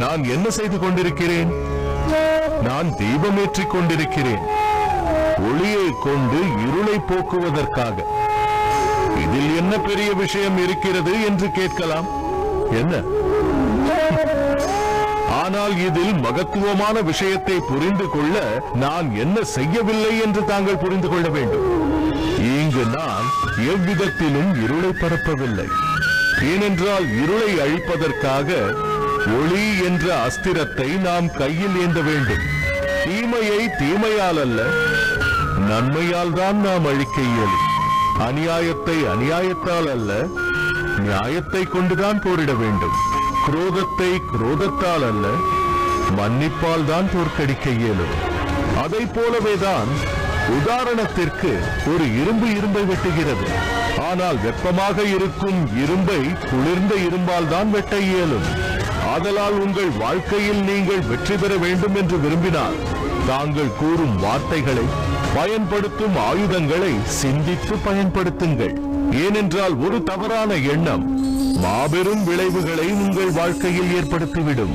நான் என்ன செய்து கொண்டிருக்கிறேன்? நான் தீபமேற்றிக் கொண்டிருக்கிறேன். ஒளியை கொண்டு இருளை போக்குவதற்காக. இதில் என்ன பெரிய விஷயம் இருக்கிறது என்று கேட்கலாம். என்ன? ஆனால் இதில் மகத்துவமான விஷயத்தை புரிந்து கொள்ள நான் என்ன செய்யவில்லை என்று தாங்கள் புரிந்து கொள்ள வேண்டும். இங்கு நான் எவ்விதத்திலும் இருளை பரப்பவில்லை. ஏனென்றால் இருளை அழிப்பதற்காக ஒளி என்ற அஸ்திரத்தை நாம் கையில் ஏந்த வேண்டும். தீமையை தீமையால் அல்ல நன்மையால் தான் நாம் அழிக்க இயலும். அநியாயத்தை அநியாயத்தால் அல்ல நியாயத்தை கொண்டுதான் போரிட வேண்டும். குரோதத்தை குரோதத்தால் அல்ல மன்னிப்பால் தான் தோற்கடிக்க இயலும். அதை போலவேதான் உதாரணத்திற்கு ஒரு இரும்பு இரும்பை வெட்டுகிறது. ஆனால் வெப்பமாக இருக்கும் இரும்பை குளிர்ந்த இரும்பால் தான் வெட்ட இயலும். ஆதலால் உங்கள் வாழ்க்கையில் நீங்கள் வெற்றி பெற வேண்டும் என்று விரும்பினால் தாங்கள் கூறும் வார்த்தைகளை பயன்படுத்தும் ஆயுதங்களை சிந்தித்து பயன்படுத்துங்கள். ஏனென்றால் ஒரு தவறான எண்ணம் மாபெரும் விளைவுகளை உங்கள் வாழ்க்கையில் ஏற்படுத்திவிடும்.